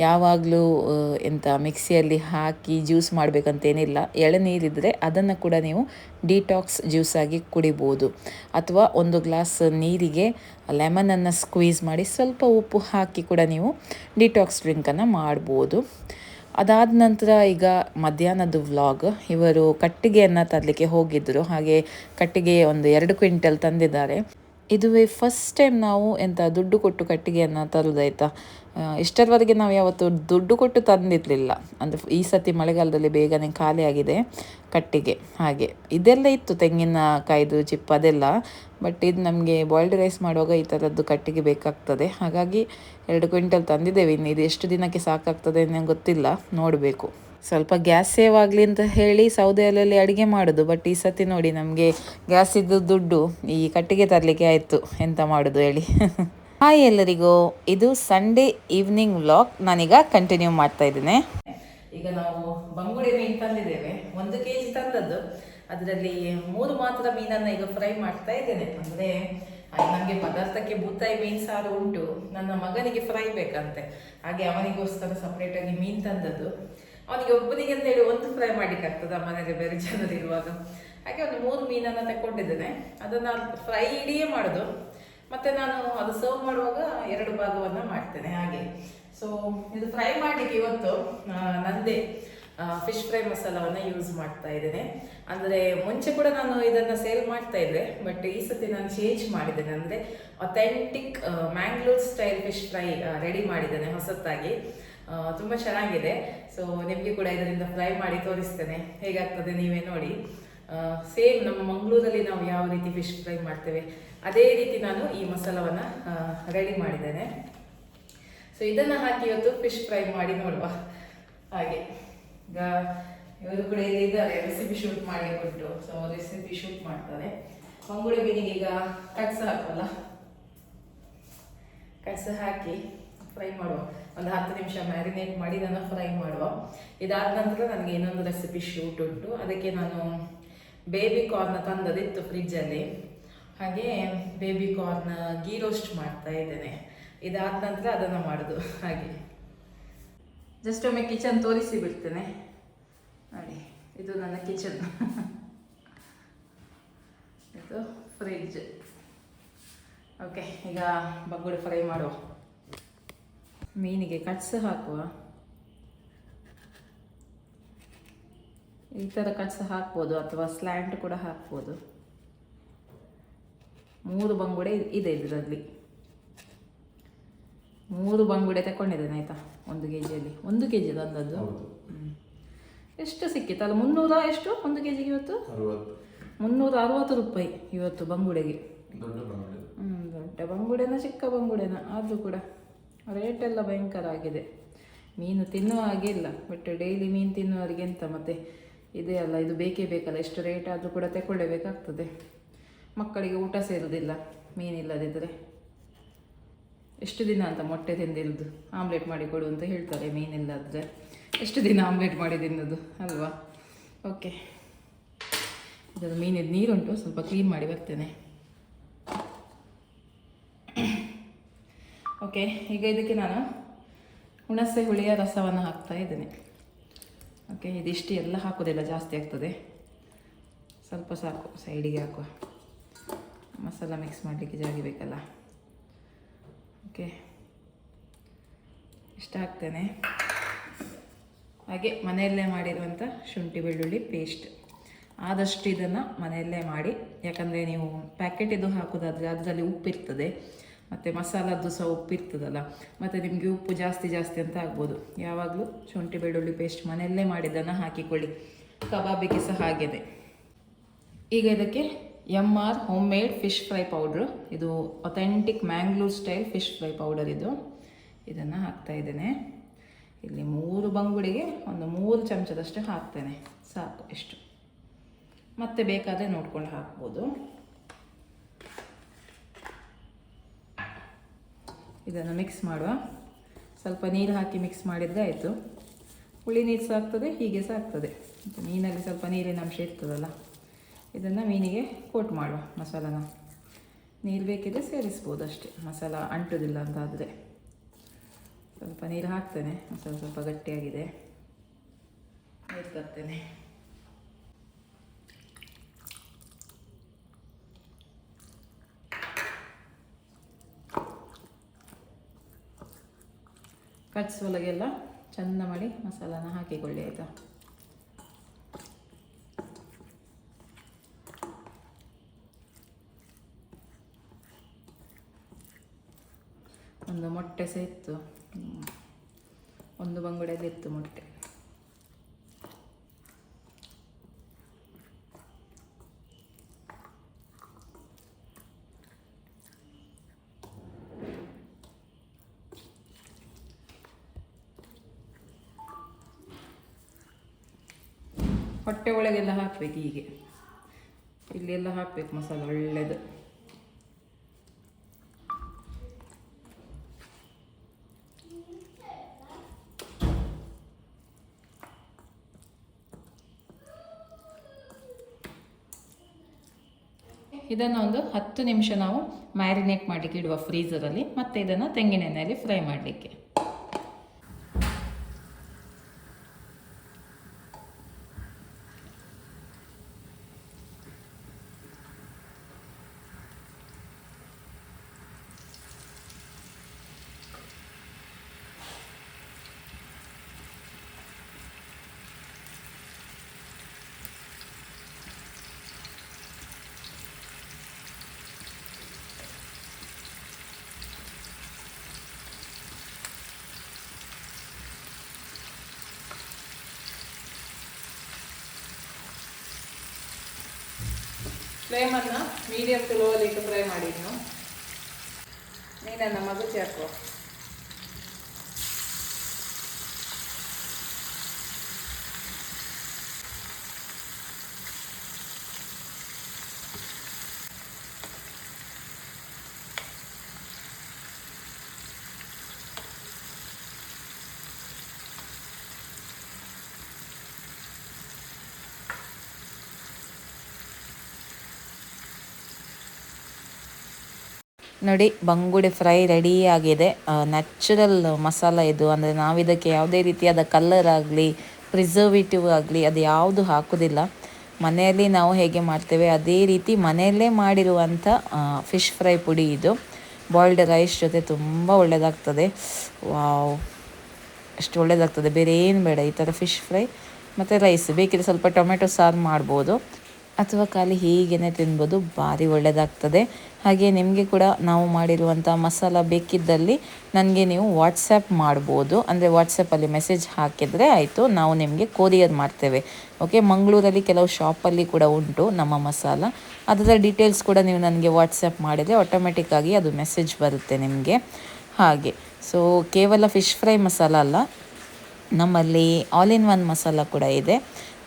ಯಾವಾಗಲೂ ಎಂಥ ಮಿಕ್ಸಿಯಲ್ಲಿ ಹಾಕಿ ಜ್ಯೂಸ್ ಮಾಡಬೇಕಂತೇನಿಲ್ಲ ಎಳನೀರಿದ್ದರೆ ಅದನ್ನು ಕೂಡ ನೀವು ಡಿಟಾಕ್ಸ್ ಜ್ಯೂಸ್ ಆಗಿ ಕುಡಿಬೋದು. ಅಥವಾ ಒಂದು ಗ್ಲಾಸ್ ನೀರಿಗೆ ಲೆಮನನ್ನು ಸ್ಕ್ವೀಸ್ ಮಾಡಿ ಸ್ವಲ್ಪ ಉಪ್ಪು ಹಾಕಿ ಕೂಡ ನೀವು ಡಿಟಾಕ್ಸ್ ಡ್ರಿಂಕನ್ನು ಮಾಡ್ಬೋದು. ಅದಾದ ನಂತರ ಈಗ ಮಧ್ಯಾಹ್ನದ ವ್ಲಾಗ್. ಇವರು ಕಟ್ಟಿಗೆಯನ್ನು ತರಲಿಕ್ಕೆ ಹೋಗಿದ್ದರು ಹಾಗೆ ಕಟ್ಟಿಗೆ ಒಂದು ಎರಡು ಕ್ವಿಂಟಲ್ ತಂದಿದ್ದಾರೆ. ಇದುವೇ ಫಸ್ಟ್ ಟೈಮ್ ನಾವು ಎಂಥ ದುಡ್ಡು ಕೊಟ್ಟು ಕಟ್ಟಿಗೆಯನ್ನು ತರೋದಾಯ್ತಾ ಇಷ್ಟರವರೆಗೆ ನಾವು ಯಾವತ್ತು ದುಡ್ಡು ಕೊಟ್ಟು ತಂದಿರಲಿಲ್ಲ. ಅಂದರೆ ಈ ಸತಿ ಮಳೆಗಾಲದಲ್ಲಿ ಬೇಗನೆ ಖಾಲಿ ಆಗಿದೆ ಕಟ್ಟಿಗೆ, ಹಾಗೆ. ಇದೆಲ್ಲ ಇತ್ತು ತೆಂಗಿನಕಾಯ್ದು ಚಿಪ್ಪ ಅದೆಲ್ಲ. ಬಟ್ ಇದು ನಮಗೆ ಬಾಯ್ಲ್ಡ್ ರೈಸ್ ಮಾಡುವಾಗ ಈ ಥರದ್ದು ಕಟ್ಟಿಗೆ ಬೇಕಾಗ್ತದೆ. ಹಾಗಾಗಿ ಎರಡು ಕ್ವಿಂಟಲ್ ತಂದಿದ್ದೇವೆ. ಇನ್ನು ಇದು ಎಷ್ಟು ದಿನಕ್ಕೆ ಸಾಕಾಗ್ತದೆ ಅನ್ನೋ ಗೊತ್ತಿಲ್ಲ. ನೋಡಬೇಕು. ಸ್ವಲ್ಪ ಗ್ಯಾಸ್ ಸೇವ್ ಆಗಲಿ ಅಂತ ಹೇಳಿ ಸೌದೆ ಒಲೆಯಲ್ಲಿ ಅಡುಗೆ ಮಾಡೋದು. ಬಟ್ ಈ ಸತಿ ನೋಡಿ ನಮಗೆ ಗ್ಯಾಸಿದ್ದು ದುಡ್ಡು, ಈ ಕಟ್ಟಿಗೆ ತರಲಿಕ್ಕೆ ಆಯಿತು. ಎಂತ ಮಾಡೋದು ಹೇಳಿ. <laughs> ಹಾಯ್ ಎಲ್ಲರಿಗೂ. ಇದು ಸಂಡೇ ಈವ್ನಿಂಗ್ ವ್ಲಾಗ್ ನಾನೀಗ ಕಂಟಿನ್ಯೂ ಮಾಡ್ತಾ ಇದ್ದೇನೆ. ಈಗ ನಾವು ಬಂಗುಡಿ ಮೀನು ತಂದಿದ್ದೇವೆ. ಒಂದು ಕೆ ಜಿ ತಂದದ್ದು. ಅದರಲ್ಲಿ ಮೂರು ಮಾತ್ರ ಮೀನನ್ನು ಈಗ ಫ್ರೈ ಮಾಡ್ತಾ ಇದ್ದೇನೆ. ಅಂದರೆ ನನಗೆ ಪದಾರ್ಥಕ್ಕೆ ಬೂತಾಯಿ ಮೀನು ಸಾರು ಉಂಟು. ನನ್ನ ಮಗನಿಗೆ ಫ್ರೈ ಬೇಕಂತೆ. ಹಾಗೆ ಅವನಿಗೋಸ್ಕರ ಸಪ್ರೇಟಾಗಿ ಮೀನು ತಂದದ್ದು. ಅವನಿಗೆ ಒಬ್ಬನಿಗೆ ಅಂತ ಹೇಳಿ ಒಂದು ಫ್ರೈ ಮಾಡ್ಲಿಕ್ಕೆ ಮನೆಯಲ್ಲಿ ಬೇರೆ ಜನರಿರುವಾಗ. ಹಾಗೆ ಒಂದು ಮೂರು ಮೀನನ್ನು ತಗೊಂಡಿದ್ದೇನೆ ಅದನ್ನು ಫ್ರೈ ಇಡಿಯೇ ಮಾಡೋದು. ಮತ್ತೆ ನಾನು ಅದು ಸರ್ವ್ ಮಾಡುವಾಗ ಎರಡು ಭಾಗವನ್ನ ಮಾಡ್ತೇನೆ ಹಾಗೆ. ಸೊ ಇದು ಫ್ರೈ ಮಾಡಲಿಕ್ಕೆ ಇವತ್ತು ನಂದೇ ಫಿಶ್ ಫ್ರೈ ಮಸಾಲವನ್ನು ಯೂಸ್ ಮಾಡ್ತಾ ಇದ್ದೇನೆ. ಅಂದರೆ ಮುಂಚೆ ಕೂಡ ನಾನು ಇದನ್ನು ಸೇಲ್ ಮಾಡ್ತಾ ಇದ್ದೆ ಬಟ್ ಈ ಸತಿ ನಾನು ಚೇಂಜ್ ಮಾಡಿದ್ದೇನೆ. ಅಂದರೆ authentic Mangalore style fish fry ready ಮಾಡಿದ್ದೇನೆ ಹೊಸತಾಗಿ. ಆ, ತುಂಬ ಚೆನ್ನಾಗಿದೆ. ಸೊ ನಿಮಗೆ ಕೂಡ ಇದರಿಂದ ಫ್ರೈ ಮಾಡಿ ತೋರಿಸ್ತೇನೆ. ಹೇಗಾಗ್ತದೆ ನೀವೇ ನೋಡಿ. ಸೇಮ್ ನಮ್ಮ ಮಂಗಳೂರಲ್ಲಿ ನಾವು ಯಾವ ರೀತಿ ಫಿಶ್ ಫ್ರೈ ಮಾಡ್ತೇವೆ. ಅದೇ ರೀತಿ ನಾನು ಈ ಮಸಾಲವನ್ನು ರೆಡಿ ಮಾಡಿದ್ದೇನೆ. ಸೊ ಇದನ್ನು ಹಾಕಿ ಇವತ್ತು ಫಿಶ್ ಫ್ರೈ ಮಾಡಿ ನೋಡುವ. ಹಾಗೆ. ಈಗ ಇವರು ಕೂಡ ಇಲ್ಲಿ ಇದ್ದಾರೆ ರೆಸಿಪಿ ಶೂಟ್ ಮಾಡಿ ಕೊಟ್ಟು ಸೊ ರೆಸಿಪಿ ಶೂಟ್ ಮಾಡ್ತಾರೆ. ಮಂಗುಳಿ ಮೀನಿಗೆ ಈಗ ಕಟ್ಸ ಹಾಕಲ್ಲ ಕಟ್ಸ ಹಾಕಿ ಫ್ರೈ ಮಾಡುವ. ಒಂದು ಹತ್ತು ನಿಮಿಷ ಮ್ಯಾರಿನೇಟ್ ಮಾಡಿ ನಾನು ಫ್ರೈ ಮಾಡುವ. ಇದಾದ ನಂತರ ನನಗೆ ಇನ್ನೊಂದು ರೆಸಿಪಿ ಶೂಟ್ ಉಂಟು. ಅದಕ್ಕೆ ನಾನು ಬೇಬಿ ಕಾರ್ನ್ ತಂದದಿತ್ತು ಫ್ರಿಜ್ಜಲ್ಲಿ ಹಾಗೆ ಬೇಬಿ ಕಾರ್ನ್ ಗೀ ರೋಸ್ಟ್ ಮಾಡ್ತಾ ಇದ್ದೇನೆ. ಇದಾದ ನಂತರ ಅದನ್ನು ಮಾಡೋದು. ಹಾಗೆ. ಜಸ್ಟ್ ಒಮ್ಮೆ ಕಿಚನ್ ತೋರಿಸಿ ಬಿಡ್ತೇನೆ. ನೋಡಿ, ಇದು ನನ್ನ ಕಿಚನ್ <laughs> ಇದು ಫ್ರಿಡ್ಜ್ ಓಕೆ ಈಗ ಬಗ್ಗುಡು ಫ್ರೈ ಮಾಡುವ. ಮೀನಿಗೆ ಕಟ್ಸ್ ಹಾಕುವ. ಈ ಥರ ಕಟ್ಸ್ ಹಾಕ್ಬೋದು ಅಥವಾ ಸ್ಲ್ಯಾಂಟ್ ಕೂಡ ಹಾಕ್ಬೋದು. ಮೂರು ಬಂಗುಡೆ ಇದೆ ಇದರಲ್ಲಿ. ಮೂರು ಬಂಗುಡೆ ತಗೊಂಡಿದ್ದೇನೆ ಆಯ್ತಾ? ಒಂದು ಕೆ ಜಿಯಲ್ಲಿ ಒಂದು ಕೆ ಜಿ ತಂದದ್ದು ಹ್ಮ್. ಎಷ್ಟು ಸಿಕ್ಕಿತ್ತಲ್ಲ ಮುನ್ನೂರ ಎಷ್ಟು? ಒಂದು ಕೆ ಜಿಗೆ ಇವತ್ತು ಮುನ್ನೂರ ಅರವತ್ತು ರೂಪಾಯಿ ಇವತ್ತು ಬಂಗುಡೆಗೆ. ಹ್ಞೂ ದೊಡ್ಡ ಬಂಗುಡೆನ ಚಿಕ್ಕ ಬಂಗುಡೆನ? ಆದರೂ ಕೂಡ ರೇಟ್ ಎಲ್ಲ ಭಯಂಕರ ಆಗಿದೆ. ಮೀನು ತಿನ್ನುವ ಹಾಗೆ ಇಲ್ಲ. ಬಟ್ ಡೈಲಿ ಮೀನು ತಿನ್ನುವವರಿಗೆ ಎಂತ ಮತ್ತೆ? ಇದೆ ಅಲ್ಲ ಇದು ಬೇಕೇ ಬೇಕಲ್ಲ. ಎಷ್ಟು ರೇಟ್ ಆದರೂ ಕೂಡ ತಗೊಳ್ಳೇಬೇಕಾಗ್ತದೆ ಮಕ್ಕಳಿಗೆ ಊಟ ಸೇರುವುದಿಲ್ಲ ಮೀನಿಲ್ಲದಿದ್ದರೆ ಎಷ್ಟು ದಿನ ಅಂತ ಮೊಟ್ಟೆ ತಿಂದಿಲ್ದು ಆಮ್ಲೆಟ್ ಮಾಡಿ ಕೊಡು ಅಂತ ಹೇಳ್ತಾರೆ ಮೀನಿಲ್ಲದ್ರೆ ಎಷ್ಟು ದಿನ ಆಮ್ಲೆಟ್ ಮಾಡಿ ತಿನ್ನೋದು, ಅಲ್ವಾ? ಓಕೆ ಇದರ ಮೀನಿದ ನೀರುಂಟು, ಸ್ವಲ್ಪ ಕ್ಲೀನ್ ಮಾಡಿ ಬರ್ತೇನೆ. ಓಕೆ ಈಗ ಇದಕ್ಕೆ ನಾನು ಹುಣಸೆ ಹುಳಿಯ ರಸವನ್ನು ಹಾಕ್ತಾ ಇದ್ದೇನೆ. ಓಕೆ ಇದಿಷ್ಟು ಎಲ್ಲ ಹಾಕೋದಿಲ್ಲ ಜಾಸ್ತಿ ಆಗ್ತದೆ. ಸ್ವಲ್ಪ ಸಾಕು ಸೈಡಿಗೆ ಹಾಕುವ. ಮಸಾಲ ಮಿಕ್ಸ್ ಮಾಡಲಿಕ್ಕೆ ಜಾಗಿ ಬೇಕಲ್ಲ? ಓಕೆ ಇಷ್ಟ ಆಗ್ತೇನೆ. ಹಾಗೆ ಮನೆಯಲ್ಲೇ ಮಾಡಿರುವಂಥ ಶುಂಠಿ ಬೆಳ್ಳುಳ್ಳಿ ಪೇಸ್ಟ್ ಆದಷ್ಟು ಇದನ್ನು ಮನೆಯಲ್ಲೇ ಮಾಡಿ, ಯಾಕಂದರೆ ನೀವು ಪ್ಯಾಕೆಟ್ ಇದು ಹಾಕೋದಾದರೆ ಅದರಲ್ಲಿ ಉಪ್ಪಿರ್ತದೆ ಮತ್ತು ಮಸಾಲದ್ದು ಸಹ ಉಪ್ಪಿರ್ತದಲ್ಲ ಮತ್ತು ನಿಮಗೆ ಉಪ್ಪು ಜಾಸ್ತಿ ಜಾಸ್ತಿ ಅಂತ ಆಗ್ಬೋದು. ಯಾವಾಗಲೂ ಶುಂಠಿ ಬೆಳ್ಳುಳ್ಳಿ ಪೇಸ್ಟ್ ಮನೆಯಲ್ಲೇ ಮಾಡಿದ್ದನ್ನು ಹಾಕಿಕೊಳ್ಳಿ. ಕಬಾಬಿಗೆ ಸಹ ಹಾಗೆಯೇ. ಈಗ ಇದಕ್ಕೆ M R home made fish fry powder ಇದು authentic Mangalore style fish fry powder ಇದು. ಇದನ್ನು ಹಾಕ್ತಾ ಇದ್ದೇನೆ. ಇಲ್ಲಿ ಮೂರು ಬಂಗುಡಿಗೆ ಒಂದು ಮೂರು ಚಮಚದಷ್ಟು ಹಾಕ್ತೇನೆ. ಸಾಕು ಇಷ್ಟು ಮತ್ತೆ ಬೇಕಾದರೆ ನೋಡ್ಕೊಂಡು ಹಾಕ್ಬೋದು. ಇದನ್ನು ಮಿಕ್ಸ್ ಮಾಡುವ. ಸ್ವಲ್ಪ ನೀರು ಹಾಕಿ ಮಿಕ್ಸ್ ಮಾಡಿದರೆ ಆಯಿತು. ಹುಳಿ ನೀರು ಸಹ ಆಗ್ತದೆ ಹೀಗೆ ಸಹ ಆಗ್ತದೆ ಮೀನಲ್ಲಿ ಸ್ವಲ್ಪ ನೀರಿನ ಅಂಶ ಇರ್ತದಲ್ಲ. ಇದನ್ನು ಮೀನಿಗೆ ಕೋಟ್ ಮಾಡುವ ಮಸಾಲನ. ನೀರು ಬೇಕಿದ್ರೆ ಸೇರಿಸ್ಬೋದು ಅಷ್ಟೇ. ಮಸಾಲ ಅಂಟುದಿಲ್ಲ ಅಂತಾದರೆ. ಸ್ವಲ್ಪ ನೀರು ಹಾಕ್ತೇನೆ. ಮಸಾಲ ಸ್ವಲ್ಪ ಗಟ್ಟಿಯಾಗಿದೆ. ನೀರು ತರ್ತೇನೆ. ಕಟ್ಸ್ ಒಳಗೆಲ್ಲ ಚೆಂದ ಮಾಡಿ ಮಸಾಲಾನ ಹಾಕಿಕೊಳ್ಳಿ, ಆಯಿತಾ? ಒಂದು ಮೊಟ್ಟೆ ಸಹ ಇತ್ತು ಒಂದು ಬಂಗುಡೆಯಲ್ಲಿ ಇತ್ತು ಮೊಟ್ಟೆ. ಹೊಟ್ಟೆ ಒಳಗೆಲ್ಲ ಹಾಕ್ಬೇಕು ಹೀಗೆ. ಇಲ್ಲೆಲ್ಲ ಹಾಕ್ಬೇಕು ಮಸಾಲೆ ಒಳ್ಳೆಯದು ಇದನ್ನು ಒಂದು ಹತ್ತು ನಿಮಿಷ ನಾವು ಮ್ಯಾರಿನೇಟ್ ಮಾಡಲಿಕ್ಕೆ ಇಡುವ ಫ್ರೀಸರಲ್ಲಿ ಮತ್ತು ಇದನ್ನು ತೆಂಗಿನೆಣ್ಣೆಯಲ್ಲಿ ಫ್ರೈ ಮಾಡಲಿಕ್ಕೆ. ಫ್ಲೇಮನ್ನು ಮೀಡಿಯಮ್ ಟು ಲೋಲಿ ಇಟ್ಟು ಫ್ರೈ ಮಾಡಿದ್ನು. ನೀನನ್ನು ಮಗುಚಿ ಹಾಕುವ ನೋಡಿ, ಬಂಗುಡೆ ಫ್ರೈ ರೆಡಿ ಆಗಿದೆ. ನ್ಯಾಚುರಲ್ ಮಸಾಲ ಇದು. ಅಂದರೆ ನಾವಿದಕ್ಕೆ ಯಾವುದೇ ರೀತಿಯಾದ ಕಲ್ಲರ್ ಆಗಲಿ ಪ್ರಿಸರ್ವೇಟಿವ್ ಆಗಲಿ ಅದು ಯಾವುದು ಹಾಕೋದಿಲ್ಲ. ಮನೆಯಲ್ಲಿ ನಾವು ಹೇಗೆ ಮಾಡ್ತೇವೆ, ಅದೇ ರೀತಿ ಮನೆಯಲ್ಲೇ ಮಾಡಿರುವಂಥ ಫಿಶ್ ಫ್ರೈ ಪುಡಿ ಇದು. ಬಾಯ್ಲ್ಡ್ ರೈಸ್ ಜೊತೆ ತುಂಬ ಒಳ್ಳೆಯದಾಗ್ತದೆ ವಾವ್. ಅಷ್ಟು ಒಳ್ಳೆಯದಾಗ್ತದೆ ಬೇರೆ ಏನು ಬೇಡ. ಈ ಥರ ಫಿಶ್ ಫ್ರೈ ಮತ್ತು ರೈಸ್ ಬೇಕಿದ್ರೆ ಸ್ವಲ್ಪ ಟೊಮೆಟೊ ಸಾರು ಮಾಡ್ಬೋದು. ಅಥವಾ ಖಾಲಿ ಹೀಗೇ ತಿನ್ಬೋದು. ಭಾರಿ ಒಳ್ಳೆಯದಾಗ್ತದೆ ಹಾಗೆ ನಿಮಗೆ ಕೂಡ ನಾವು ಮಾಡಿರುವಂಥ ಮಸಾಲ ಬೇಕಿದ್ದಲ್ಲಿ ನನಗೆ ನೀವು ವಾಟ್ಸಪ್ ಮಾಡ್ಬೋದು. ಅಂದರೆ ವಾಟ್ಸಪ್ಪಲ್ಲಿ ಮೆಸೇಜ್ ಹಾಕಿದರೆ ಆಯಿತು, ನಾವು ನಿಮಗೆ ಕೊರಿಯರ್ ಮಾಡ್ತೇವೆ. ಓಕೆ ಮಂಗಳೂರಲ್ಲಿ ಕೆಲವು ಶಾಪಲ್ಲಿ ಕೂಡ ಉಂಟು ನಮ್ಮ ಮಸಾಲ. ಅದರ ಡೀಟೇಲ್ಸ್ ಕೂಡ ನೀವು ನನಗೆ ವಾಟ್ಸಪ್ ಮಾಡಿದರೆ ಆಟೋಮೆಟಿಕ್ಕಾಗಿ ಅದು ಮೆಸೇಜ್ ಬರುತ್ತೆ ನಿಮಗೆ. ಹಾಗೆ ಸೊ ಕೇವಲ ಫಿಶ್ ಫ್ರೈ ಮಸಾಲ ಅಲ್ಲ, ನಮ್ಮಲ್ಲಿ ಆಲ್ ಇನ್ ಒನ್ ಮಸಾಲ ಕೂಡ ಇದೆ.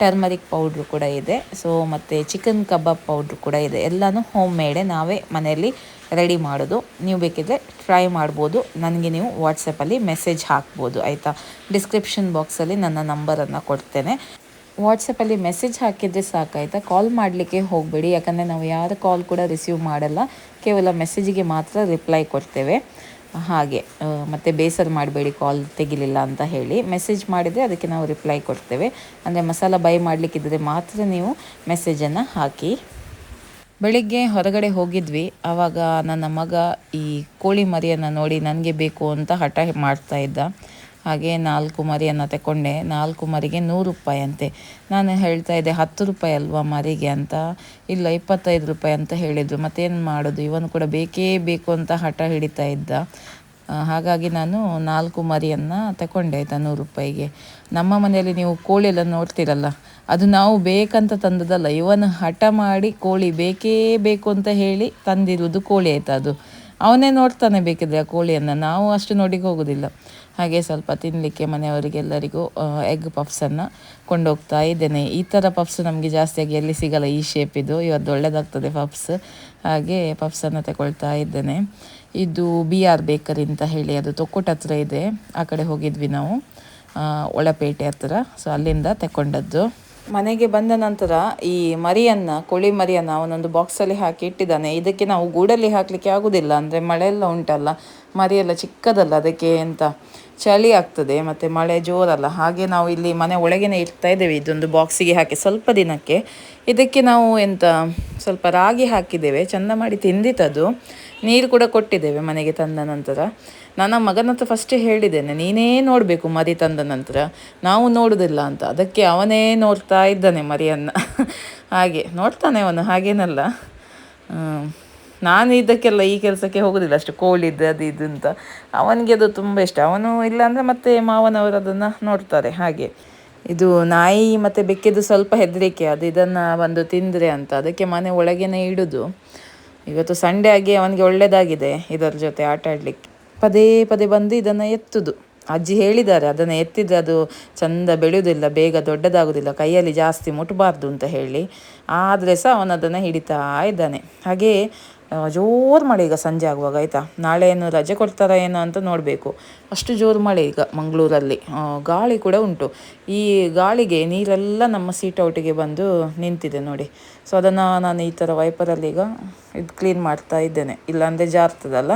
ಟರ್ಮರಿಕ್ ಪೌಡ್ರು ಕೂಡ ಇದೆ. ಸೊ ಮತ್ತು ಚಿಕನ್ ಕಬಾಬ್ ಪೌಡ್ರು ಕೂಡ ಇದೆ. ಎಲ್ಲನೂ ಹೋಮ್ ಮೇಡೇ ನಾವೇ ಮನೆಯಲ್ಲಿ ರೆಡಿ ಮಾಡೋದು. ನೀವು ಬೇಕಿದ್ದರೆ ಟ್ರೈ ಮಾಡ್ಬೋದು. ನನಗೆ ನೀವು ವಾಟ್ಸಪ್ಪಲ್ಲಿ ಮೆಸೇಜ್ ಹಾಕ್ಬೋದು, ಆಯಿತಾ? ಡಿಸ್ಕ್ರಿಪ್ಷನ್ ಬಾಕ್ಸಲ್ಲಿ ನನ್ನ ನಂಬರನ್ನು ಕೊಡ್ತೇನೆ. ವಾಟ್ಸಪ್ಪಲ್ಲಿ ಮೆಸೇಜ್ ಹಾಕಿದರೆ ಸಾಕಾಯ್ತಾ ಕಾಲ್ ಮಾಡಲಿಕ್ಕೆ ಹೋಗಬೇಡಿ. ಯಾಕಂದರೆ ನಾವು ಯಾರ ಕಾಲ್ ಕೂಡ ರಿಸೀವ್ ಮಾಡಲ್ಲ. ಕೇವಲ ಮೆಸೇಜಿಗೆ ಮಾತ್ರ ರಿಪ್ಲೈ ಕೊಡ್ತೇವೆ. ಹಾಗೆ ಮತ್ತೆ ಬೇಸರ ಮಾಡಬೇಡಿ ಕಾಲ್ ತೆಗಿಲಿಲ್ಲ ಅಂತ ಹೇಳಿ ಮೆಸೇಜ್ ಮಾಡಿದರೆ ಅದಕ್ಕೆ ನಾವು ರಿಪ್ಲೈ ಕೊಡ್ತೇವೆ. ಅಂದರೆ ಮಸಾಲ ಬೈ ಮಾಡಲಿಕ್ಕಿದ್ದರೆ ಮಾತ್ರ ನೀವು ಮೆಸೇಜನ್ನು ಹಾಕಿ. ಬೆಳಿಗ್ಗೆ ಹೊರಗಡೆ ಹೋಗಿದ್ವಿ. ಆವಾಗ ನನ್ನ ಮಗ ಈ ಕೋಳಿ ಮರಿಯನ್ನು ನೋಡಿ ನನಗೆ ಬೇಕು ಅಂತ ಹಠ ಮಾಡ್ತಾ ಇದ್ದ. ಹಾಗೆ ನಾಲ್ಕು ಮರಿಯನ್ನು ತಗೊಂಡೆ ನಾಲ್ಕು ಮರಿಗೆ ನೂರು ರೂಪಾಯಿ ಅಂತೆ ನಾನು ಹೇಳ್ತಾ ಇದ್ದೆ, ಹತ್ತು ರೂಪಾಯಿ ಅಲ್ವಾ ಮರಿಗೆ ಅಂತ. ಇಲ್ಲ, ಇಪ್ಪತ್ತೈದು ರೂಪಾಯಿ ಅಂತ ಹೇಳಿದರು. ಮತ್ತೇನು ಮಾಡೋದು? ಇವನು ಕೂಡ ಬೇಕೇ ಬೇಕು ಅಂತ ಹಠ ಹಿಡಿತಾ ಇದ್ದ. ಹಾಗಾಗಿ ನಾನು ನಾಲ್ಕು ಮರಿಯನ್ನು ತಗೊಂಡೆ ಆಯಿತಾ ನೂರು ರೂಪಾಯಿಗೆ. ನಮ್ಮ ಮನೆಯಲ್ಲಿ ನೀವು ಕೋಳಿ ಎಲ್ಲ ನೋಡ್ತೀರಲ್ಲ, ಅದು ನಾವು ಬೇಕಂತ ತಂದದಲ್ಲ ಇವನು ಹಠ ಮಾಡಿ ಕೋಳಿ ಬೇಕೇ ಬೇಕು ಅಂತ ಹೇಳಿ ತಂದಿರುವುದು ಕೋಳಿ ಆಯಿತಾ ಅದು. ಅವನೇ ನೋಡ್ತಾನೆ ಬೇಕಿದ್ರೆ ಆ ಕೋಳಿಯನ್ನು. ನಾವು ಅಷ್ಟು ನೋಡಿಗೆ ಹೋಗೋದಿಲ್ಲ. ಹಾಗೆ ಸ್ವಲ್ಪ ತಿನ್ನಲಿಕ್ಕೆ ಮನೆಯವರಿಗೆಲ್ಲರಿಗೂ ಎಗ್ ಪಫ್ಸನ್ನು ಕೊಂಡೋಗ್ತಾ ಇದ್ದೇನೆ. ಈ ಥರ ಪಫ್ಸ್ ನಮಗೆ ಜಾಸ್ತಿಯಾಗಿ ಎಲ್ಲಿ ಸಿಗಲ್ಲ. ಈ ಶೇಪಿದು ಇವತ್ತು ಒಳ್ಳೆಯದಾಗ್ತದೆ ಪಫ್ಸ್ ಹಾಗೆ ಪಫ್ಸನ್ನು ತಗೊಳ್ತಾ ಇದ್ದೇನೆ. ಇದು ಬಿ ಆರ್ ಬೇಕರಿ ಅಂತ ಹೇಳಿ ಅದು ತೊಕ್ಕುಟ ಹತ್ರ ಇದೆ. ಆ ಕಡೆ ಹೋಗಿದ್ವಿ ನಾವು. ಒಳಪೇಟೆ ಹತ್ರ. ಸೊ ಅಲ್ಲಿಂದ ತಗೊಂಡದ್ದು ಮನೆಗೆ ಬಂದ ನಂತರ ಈ ಮರಿಯನ್ನು, ಕೋಳಿ ಮರಿಯನ್ನು ಅವನೊಂದು ಬಾಕ್ಸಲ್ಲಿ ಹಾಕಿ ಇಟ್ಟಿದ್ದಾನೆ. ಇದಕ್ಕೆ ನಾವು ಗೂಡಲ್ಲಿ ಹಾಕಲಿಕ್ಕೆ ಆಗೋದಿಲ್ಲ. ಅಂದರೆ ಮಳೆ ಎಲ್ಲ ಉಂಟಲ್ಲ. ಮರಿಯೆಲ್ಲ ಚಿಕ್ಕದಲ್ಲ ಅದಕ್ಕೆ ಎಂತ ಚಳಿ ಆಗ್ತದೆ, ಮತ್ತು ಮಳೆ ಜೋರಲ್ಲ. ಹಾಗೆ ನಾವು ಇಲ್ಲಿ ಮನೆ ಒಳಗೇನೆ ಇಡ್ತಾ ಇದ್ದೇವೆ. ಇದೊಂದು ಬಾಕ್ಸಿಗೆ ಹಾಕಿ ಸ್ವಲ್ಪ ದಿನಕ್ಕೆ. ಇದಕ್ಕೆ ನಾವು ಎಂತ ಸ್ವಲ್ಪ ರಾಗಿ ಹಾಕಿದ್ದೇವೆ. ಚಂದ ಮಾಡಿ ತಿಂದಿತ್ತದು ನೀರು ಕೂಡ ಕೊಟ್ಟಿದ್ದೇವೆ ಮನೆಗೆ ತಂದ ನಂತರ. ನನ್ನ ಮಗನ ಹತ್ರ ಫಸ್ಟೇ ಹೇಳಿದ್ದೇನೆ, ನೀನೇ ನೋಡಬೇಕು ಮರಿ ತಂದ ನಂತರ. ನಾವು ನೋಡುವುದಿಲ್ಲ ಅಂತ. ಅದಕ್ಕೆ ಅವನೇ ನೋಡ್ತಾ ಇದ್ದಾನೆ ಮರಿಯನ್ನು. ಹಾಗೆ ನೋಡ್ತಾನೆ ಅವನು, ಹಾಗೇನಲ್ಲ. ನಾನು ಇದಕ್ಕೆಲ್ಲ ಈ ಕೆಲಸಕ್ಕೆ ಹೋಗೋದಿಲ್ಲ ಅಷ್ಟು, ಕೋಳಿದ್ದು ಅದು ಇದು ಅಂತ. ಅವನಿಗೆ ಅದು ತುಂಬ ಇಷ್ಟ. ಅವನು ಇಲ್ಲಾಂದರೆ ಮತ್ತೆ ಮಾವನವರು ಅದನ್ನು ನೋಡ್ತಾರೆ, ಹಾಗೆ. ಇದು ನಾಯಿ ಮತ್ತು ಬೆಕ್ಕಿದ್ದು ಸ್ವಲ್ಪ ಹೆದರಿಕೆ, ಅದು ಇದನ್ನು ಬಂದು ತಿಂದರೆ ಅಂತ. ಅದಕ್ಕೆ ಮನೆ ಒಳಗೇನೆ ಇಡೋದು. ಇವತ್ತು ಸಂಡೇ ಆಗಿ ಅವನಿಗೆ ಒಳ್ಳೆಯದಾಗಿದೆ ಇದರ ಜೊತೆ ಆಟ ಆಡಲಿಕ್ಕೆ. ಪದೇ ಪದೇ ಬಂದು ಇದನ್ನು ಎತ್ತುದು. ಅಜ್ಜಿ ಹೇಳಿದ್ದಾರೆ, ಅದನ್ನು ಎತ್ತಿದ್ರೆ ಅದು ಚಂದ ಬೆಳೆಯುವುದಿಲ್ಲ, ಬೇಗ ದೊಡ್ಡದಾಗುವುದಿಲ್ಲ, ಕೈಯಲ್ಲಿ ಜಾಸ್ತಿ ಮುಟ್ಟಬಾರ್ದು ಅಂತ ಹೇಳಿ. ಆದರೆ ಸಹ ಅವನದನ್ನು ಹಿಡಿತಾ ಇದ್ದಾನೆ. ಹಾಗೆಯೇ ಜೋರು ಮಳೆ ಈಗ ಸಂಜೆ ಆಗುವಾಗ, ಆಯಿತಾ? ನಾಳೆ ಏನು ರಜೆ ಕೊಡ್ತಾರಾ ಏನೋ ಅಂತ ನೋಡಬೇಕು. ಅಷ್ಟು ಜೋರು ಮಳೆ ಈಗ ಮಂಗಳೂರಲ್ಲಿ. ಗಾಳಿ ಕೂಡ ಉಂಟು. ಈ ಗಾಳಿಗೆ ನೀರೆಲ್ಲ ನಮ್ಮ ಸೀಟ್ ಔಟಿಗೆ ಬಂದು ನಿಂತಿದೆ ನೋಡಿ. ಸೊ ಅದನ್ನು ನಾನು ಈ ಥರ ವೈಪರಲ್ಲಿ ಈಗ ಇದು ಕ್ಲೀನ್ ಮಾಡ್ತಾ ಇದ್ದೇನೆ. ಇಲ್ಲಾಂದರೆ ಜಾರ್ತದಲ್ಲ?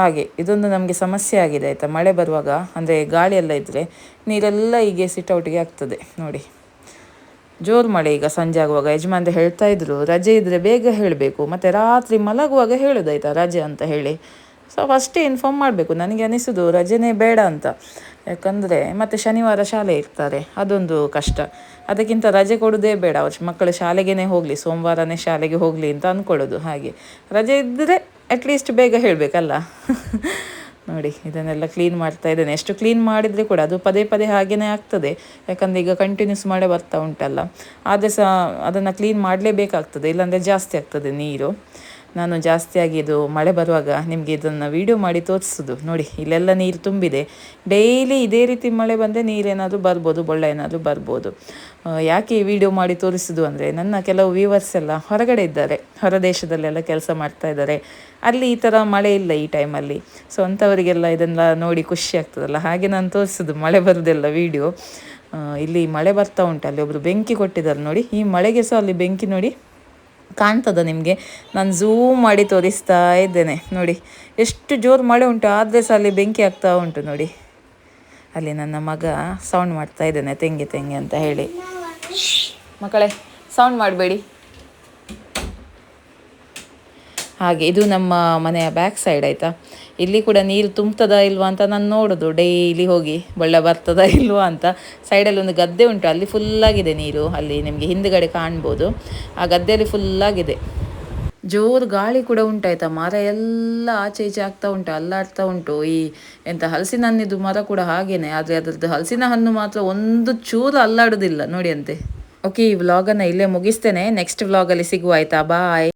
ಹಾಗೆ, ಇದೊಂದು ನಮಗೆ ಸಮಸ್ಯೆ ಆಗಿದೆ, ಆಯಿತಾ? ಮಳೆ ಬರುವಾಗ, ಅಂದರೆ ಗಾಳಿಯೆಲ್ಲ ಇದ್ದರೆ ನೀರೆಲ್ಲ ಹೀಗೆ ಸಿಟ್ ಔಟಿಗೆ ಆಗ್ತದೆ, ನೋಡಿ. ಜೋರು ಮಳೆ ಈಗ ಸಂಜೆ ಆಗುವಾಗ ಯಜಮಾನ್ರು ಹೇಳ್ತಾ ಇದ್ರು, ರಜೆ ಇದ್ದರೆ ಬೇಗ ಹೇಳಬೇಕು, ಮತ್ತು ರಾತ್ರಿ ಮಲಗುವಾಗ ಹೇಳೋದಾಯ್ತಾ ರಜೆ ಅಂತ ಹೇಳಿ. ಸೊ ಫಸ್ಟೇ ಇನ್ಫಾರ್ಮ್ ಮಾಡಬೇಕು, ನನಗೆ ಅನಿಸೋದು ರಜೆನೇ ಬೇಡ ಅಂತ. ಯಾಕಂದರೆ ಮತ್ತು ಶನಿವಾರ ಶಾಲೆ ಇರ್ತಾರೆ, ಅದೊಂದು ಕಷ್ಟ. ಅದಕ್ಕಿಂತ ರಜೆ ಕೊಡೋದೇ ಬೇಡ ಮಕ್ಕಳು ಶಾಲೆಗೇ ಹೋಗಲಿ, ಸೋಮವಾರನೇ ಶಾಲೆಗೆ ಹೋಗಲಿ ಅಂತ ಅಂದ್ಕೊಳ್ಳೋದು ಹಾಗೆ. ರಜೆ ಇದ್ದರೆ ಅಟ್ಲೀಸ್ಟ್ ಬೇಗ ಹೇಳಬೇಕಲ್ಲ. <laughs> ನೋಡಿ, ಇದನ್ನೆಲ್ಲ ಕ್ಲೀನ್ ಮಾಡ್ತಾ ಇದ್ದೇನೆ. ಎಷ್ಟು ಕ್ಲೀನ್ ಮಾಡಿದರೆ ಕೂಡ ಅದು ಪದೇ ಪದೇ ಹಾಗೆಯೇ ಆಗ್ತದೆ. ಯಾಕಂದರೆ ಈಗ ಕಂಟಿನ್ಯೂಸ್ ಮಳೆ ಬರ್ತಾ ಉಂಟಲ್ಲ. ಆದರೆ ಸಹ ಅದನ್ನು ಕ್ಲೀನ್ ಮಾಡಲೇಬೇಕಾಗ್ತದೆ, ಇಲ್ಲಾಂದರೆ ಜಾಸ್ತಿ ಆಗ್ತದೆ ನೀರು. ನಾನು ಜಾಸ್ತಿಯಾಗಿ ಇದು ಮಳೆ ಬರುವಾಗ ನಿಮಗೆ ಇದನ್ನು ವೀಡಿಯೋ ಮಾಡಿ ತೋರಿಸೋದು. ನೋಡಿ, ಇಲ್ಲೆಲ್ಲ ನೀರು ತುಂಬಿದೆ. ಡೈಲಿ ಇದೇ ರೀತಿ ಮಳೆ ಬಂದರೆ ನೀರೇನಾದರೂ ಬರ್ಬೋದು, ಬೊಳ್ಳೆ ಏನಾದರೂ ಬರ್ಬೋದು. ಯಾಕೆ ಈ ವಿಡಿಯೋ ಮಾಡಿ ತೋರಿಸೋದು ಅಂದರೆ, ನನ್ನ ಕೆಲವು ವ್ಯೂವರ್ಸ್ ಎಲ್ಲ ಹೊರಗಡೆ ಇದ್ದಾರೆ. ಹೊರ ದೇಶದಲ್ಲೆಲ್ಲ ಕೆಲಸ ಮಾಡ್ತಾ ಇದ್ದಾರೆ. ಅಲ್ಲಿ ಈ ಥರ ಮಳೆ ಇಲ್ಲ ಈ ಟೈಮಲ್ಲಿ ಸೊ ಅಂಥವರಿಗೆಲ್ಲ ಇದೆಲ್ಲ ನೋಡಿ ಖುಷಿ ಆಗ್ತದಲ್ಲ. ಹಾಗೆ ನಾನು ತೋರಿಸೋದು ಮಳೆ ಬರೋದೆಲ್ಲ ವೀಡಿಯೋ ಇಲ್ಲಿ ಮಳೆ ಬರ್ತಾ ಉಂಟು. ಅಲ್ಲಿ ಒಬ್ಬರು ಬೆಂಕಿ ಕೊಟ್ಟಿದ್ದಾರೆ ನೋಡಿ. ಈ ಮಳೆಗೆ ಸಹ ಅಲ್ಲಿ ಬೆಂಕಿ ನೋಡಿ ಕಾಣ್ತದ ನಿಮಗೆ? ನಾನು ಝೂಮ್ ಮಾಡಿ ತೋರಿಸ್ತಾ ಇದ್ದೇನೆ, ನೋಡಿ. ಎಷ್ಟು ಜೋರು ಮಳೆ ಉಂಟು, ಆದರೆ ಸಹ ಅಲ್ಲಿ ಬೆಂಕಿ ಆಗ್ತಾ ಉಂಟು, ನೋಡಿ. ಅಲ್ಲಿ ನನ್ನ ಮಗ ಸೌಂಡ್ ಮಾಡ್ತಾ ಇದ್ದಾನೆ, ತೆಂಗಿ ತೆಂಗಿ ಅಂತ ಹೇಳಿ. ಮಕ್ಕಳೇ ಸೌಂಡ್ ಮಾಡಬೇಡಿ. ಹಾಗೆ, ಇದು ನಮ್ಮ ಮನೆಯ ಬ್ಯಾಕ್ ಸೈಡ್ ಆಯಿತಾ? ಇಲ್ಲಿ ಕೂಡ ನೀರು ತುಂಬ್ತದಾ ಇಲ್ವಾ ಅಂತ ನಾನು ನೋಡೋದು. ಡೈಲಿ ಹೋಗಿ ಬಳ್ಳ ಬರ್ತದಾ ಇಲ್ವಾ ಅಂತ. ಸೈಡಲ್ಲಿ ಒಂದು ಗದ್ದೆ ಉಂಟು, ಅಲ್ಲಿ ಫುಲ್ಲಾಗಿದೆ ನೀರು. ಅಲ್ಲಿ ನಿಮಗೆ ಹಿಂದುಗಡೆ ಕಾಣ್ಬೋದು. ಆ ಗದ್ದೆಯಲ್ಲಿ ಫುಲ್ಲಾಗಿದೆ ಜೋರು ಗಾಳಿ ಕೂಡ ಉಂಟಾಯ್ತಾ? ಮರ ಎಲ್ಲ ಆಚೆ ಈಚೆ ಆಗ್ತಾ ಉಂಟು, ಅಲ್ಲಾಡ್ತಾ ಉಂಟು. ಈ ಎಂತ ಹಲಸಿನ ಹಣ್ಣಿದ್ದು ಮರ ಕೂಡ ಹಾಗೇನೆ, ಆದರೆ ಅದರದ್ದು ಹಲಸಿನ ಹಣ್ಣು ಮಾತ್ರ ಒಂದು ಚೂರು ಅಲ್ಲಾಡೋದಿಲ್ಲ. ನೋಡಿ ಅಂತೆ. ಓಕೆ ಈ ವ್ಲಾಗನ್ನು ಇಲ್ಲೇ ಮುಗಿಸ್ತೇನೆ. ನೆಕ್ಸ್ಟ್ ವ್ಲಾಗಲ್ಲಿ ಸಿಗುವ ಆಯ್ತಾ? ಬಾಯ್